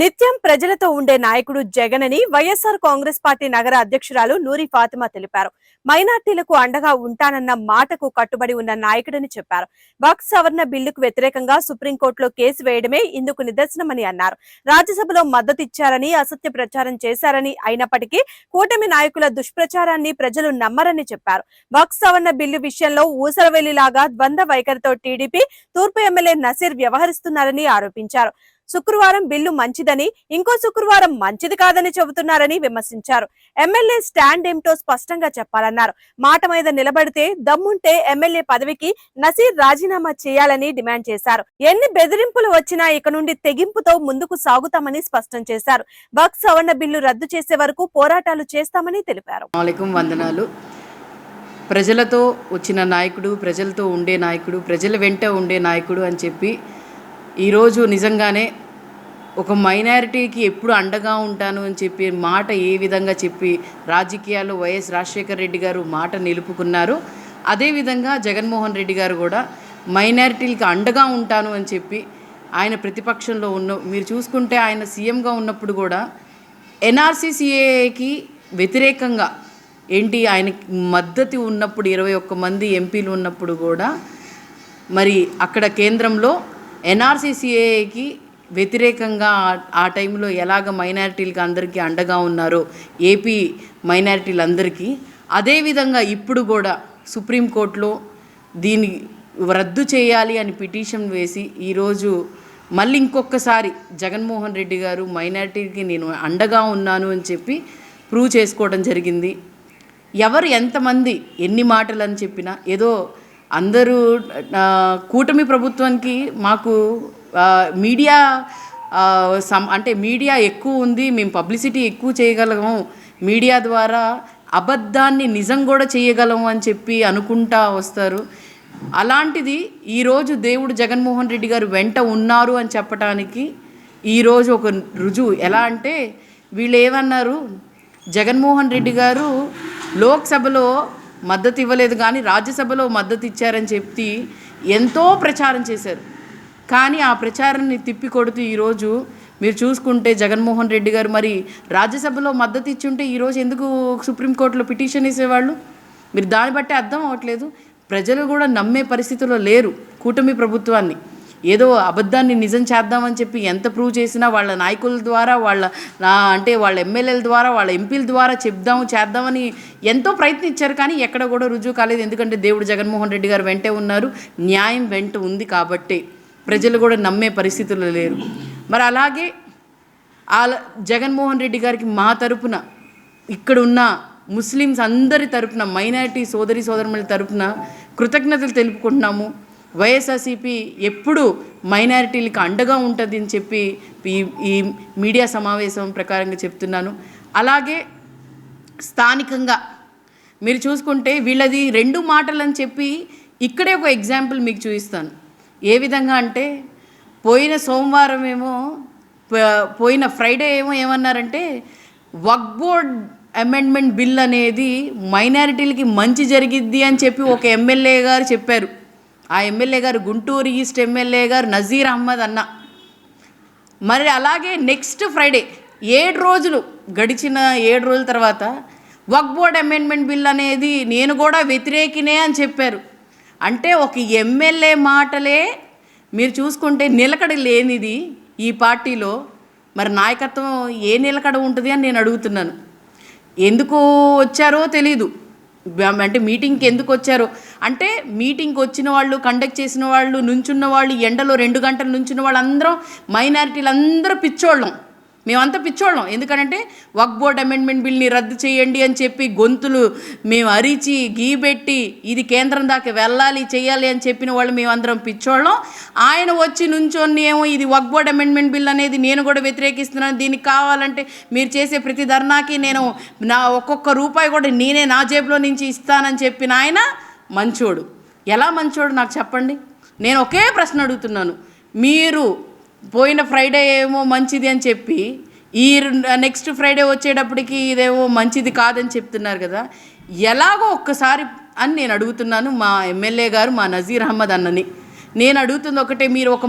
నిత్యం ప్రజలతో ఉండే నాయకుడు జగన్ అని వైఎస్ఆర్ కాంగ్రెస్ పార్టీ నగర అధ్యక్షురాలు నూరి ఫాతిమా తెలిపారు. మైనార్టీలకు అండగా ఉంటానన్న మాటకు కట్టుబడి ఉన్న నాయకుడని చెప్పారు. వక్ఫ్ సవరణ బిల్లుకు వ్యతిరేకంగా సుప్రీంకోర్టులో కేసు వేయడమే ఇందుకు నిదర్శనమని అన్నారు. రాజ్యసభలో మద్దతిచ్చారని అసత్య ప్రచారం చేశారని అయినప్పటికీ కూటమి నాయకుల దుష్ప్రచారాన్ని ప్రజలు నమ్మరని చెప్పారు. వక్ఫ్ సవరణ బిల్లు విషయంలో ఊసరవెల్లిలాగా ద్వంద్వ వైఖరితో టీడీపీ తూర్పు ఎమ్మెల్యే నసీర్ వ్యవహరిస్తున్నారని ఆరోపించారు. శుక్రవారం బిల్లు మంచిదని ఇంకో శుక్రవారం మంచిది కాదని చెబుతున్నారని విమర్శించారు. ఎమ్మెల్యే స్టాండ్ ఏమిటో స్పష్టంగా చెప్పాలన్నారు. మాట మీద నిలబడితే దమ్ముంటే ఎమ్మెల్యే పదవికి నసీర్ రాజీనామా చేయాలని డిమాండ్ చేశారు. ఎన్ని బెదిరింపులు వచ్చినా ఇక నుండి తెగింపుతో ముందుకు సాగుతామని స్పష్టం చేశారు. వక్ సవరణ బిల్లు రద్దు చేసే వరకు పోరాటాలు చేస్తామని తెలిపారు. వందనాలు. ప్రజలతో వచ్చిన నాయకుడు ప్రజలతో ఉండే నాయకుడు ప్రజల వెంట ఉండే నాయకుడు అని చెప్పి ఈరోజు నిజంగానే ఒక మైనారిటీకి ఎప్పుడు అండగా ఉంటాను అని చెప్పి మాట ఏ విధంగా చెప్పి రాజకీయాల్లో వైఎస్ రాజశేఖర రెడ్డి గారు మాట నిలుపుకున్నారు. అదేవిధంగా జగన్మోహన్ రెడ్డి గారు కూడా మైనారిటీలకి అండగా ఉంటాను అని చెప్పి ఆయన ప్రతిపక్షంలో ఉన్న మీరు చూసుకుంటే ఆయన సీఎంగా ఉన్నప్పుడు కూడా ఎన్ఆర్సీసీఏకి వ్యతిరేకంగా ఏంటి ఆయనకి మద్దతు ఉన్నప్పుడు ఇరవై ఒక్క మంది ఎంపీలు ఉన్నప్పుడు కూడా మరి అక్కడ కేంద్రంలో ఎన్ఆర్సీసీఏకి వ్యతిరేకంగా ఆ- టైంలో ఎలాగ మైనారిటీలకి అందరికీ అండగా ఉన్నారో ఏపీ మైనారిటీలందరికీ అదేవిధంగా ఇప్పుడు కూడా సుప్రీంకోర్టులో దీన్ని రద్దు చేయాలి అని పిటిషన్ వేసి ఈరోజు మళ్ళీ ఇంకొకసారి జగన్మోహన్ రెడ్డి గారు మైనారిటీకి నేను అండగా ఉన్నాను అని చెప్పి ప్రూవ్ చేసుకోవడం జరిగింది. ఎవరు ఎంతమంది ఎన్ని మాటలు అని చెప్పినా ఏదో అందరూ కూటమి ప్రభుత్వానికి మాకు మీడియా సమ్ సం అంటే మీడియా ఎక్కువ ఉంది మేము పబ్లిసిటీ ఎక్కువ చేయగలము మీడియా ద్వారా అబద్ధాన్ని నిజం కూడా చేయగలము అని చెప్పి అనుకుంటా వస్తారు. అలాంటిది ఈరోజు దేవుడు జగన్మోహన్ రెడ్డి గారు వెంట ఉన్నారు అని చెప్పడానికి ఈరోజు ఒక రుజువు. ఎలా అంటే వీళ్ళు ఏమన్నారు? జగన్మోహన్ రెడ్డి గారు లోక్సభలో మద్దతు ఇవ్వలేదు కానీ రాజ్యసభలో మద్దతు ఇచ్చారని చెప్పి ఎంతో ప్రచారం చేశారు. కానీ ఆ ప్రచారాన్ని తిప్పి కొడుతూ ఈరోజు మీరు చూసుకుంటే జగన్మోహన్ రెడ్డి గారు మరి రాజ్యసభలో మద్దతు ఇచ్చుంటే ఈరోజు ఎందుకు సుప్రీంకోర్టులో పిటిషన్ వేసేవాళ్ళు? మీరు దాన్ని బట్టి అర్థం అవ్వట్లేదు. ప్రజలు కూడా నమ్మే పరిస్థితిలో లేరు కూటమి ప్రభుత్వాన్ని. ఏదో అబద్ధాన్ని నిజం చేద్దామని చెప్పి ఎంత ప్రూవ్ చేసినా వాళ్ళ నాయకుల ద్వారా వాళ్ళ అంటే వాళ్ళ ఎమ్మెల్యేల ద్వారా వాళ్ళ ఎంపీల ద్వారా చెప్దాము చేద్దామని ఎంతో ప్రయత్నించారు కానీ ఎక్కడ కూడా రుజువు కాలేదు. ఎందుకంటే దేవుడు జగన్మోహన్ రెడ్డి గారు వెంటే ఉన్నారు. న్యాయం వెంట ఉంది కాబట్టి ప్రజలు కూడా నమ్మే పరిస్థితుల్లో లేరు. మరి అలాగే ఆ జగన్మోహన్ రెడ్డి గారికి మా తరపున ఇక్కడ ఉన్న ముస్లిమ్స్ అందరి తరపున మైనారిటీ సోదరి సోదరుల తరపున కృతజ్ఞతలు తెలుపుకుంటున్నాము. వైఎస్ఆర్సీపీ ఎప్పుడు మైనారిటీలకు అండగా ఉంటుంది అని చెప్పి ఈ ఈ మీడియా సమావేశం ప్రకారంగా చెప్తున్నాను. అలాగే స్థానికంగా మీరు చూసుకుంటే వీళ్ళది రెండు మాటలు అని చెప్పి ఇక్కడే ఒక ఎగ్జాంపుల్ మీకు చూపిస్తాను. ఏ విధంగా అంటే పోయిన సోమవారం ఏమో పోయిన ఫ్రైడే ఏమో ఏమన్నారంటే వక్ బోర్డ్ అమెండ్మెంట్ బిల్ అనేది మైనారిటీలకి మంచి జరిగిద్ది అని చెప్పి ఒక ఎమ్మెల్యే గారు చెప్పారు. ఆ ఎమ్మెల్యే గారు గుంటూరు ఈస్ట్ ఎమ్మెల్యే గారు నజీర్ అహ్మద్ అన్న. మరి అలాగే నెక్స్ట్ ఫ్రైడే ఏడు రోజులు గడిచిన ఏడు రోజుల తర్వాత వక్ బోర్డ్ అమెండ్మెంట్ బిల్ అనేది నేను కూడా వ్యతిరేకినే అని చెప్పారు. అంటే ఒక ఎమ్మెల్యే మాటలే మీరు చూసుకుంటే నిలకడ లేనిది ఈ పార్టీలో మరి నాయకత్వం ఏ నిలకడ ఉంటుంది అని నేను అడుగుతున్నాను. ఎందుకు వచ్చారో తెలీదు. అంటే మీటింగ్కి ఎందుకు వచ్చారు? అంటే మీటింగ్కి వచ్చిన వాళ్ళు కండక్ట్ చేసిన వాళ్ళు నుంచున్న వాళ్ళు ఎండలో రెండు గంటలు నుంచున్న వాళ్ళందరం మైనారిటీలు అందరూ పిచ్చోళ్ళం. మేమంతా పిచ్చోళ్ళం. ఎందుకంటే వక్ బోర్డ్ అమెండ్మెంట్ బిల్ని రద్దు చేయండి అని చెప్పి గొంతులు మేము అరిచి గీబెట్టి ఇది కేంద్రం దాకా వెళ్ళాలి చేయాలి అని చెప్పిన వాళ్ళు మేమందరం పిచ్చోళ్ళం. ఆయన వచ్చి నుంచొని ఏమో ఇది వక్ బోర్డ్ అమెండ్మెంట్ బిల్ అనేది నేను కూడా వ్యతిరేకిస్తున్నాను. దీనికి కావాలంటే మీరు చేసే ప్రతి ధర్నాకి నేను నా ఒక్కొక్క రూపాయి కూడా నేనే నా జేబులో నుంచి ఇస్తానని చెప్పిన ఆయన మంచోడు. ఎలా మంచోడు నాకు చెప్పండి? నేను ఒకే ప్రశ్న అడుగుతున్నాను. మీరు పోయిన ఫ్రైడే ఏమో మంచిది అని చెప్పి ఈ నెక్స్ట్ ఫ్రైడే వచ్చేటప్పటికి ఇదేమో మంచిది కాదని చెప్తున్నారు కదా. ఎలాగో ఒక్కసారి అని నేను అడుగుతున్నాను మా ఎమ్మెల్యే గారు మా నజీర్ అహ్మద్ అన్నని. నేను అడుగుతుంది ఒకటే మీరు ఒక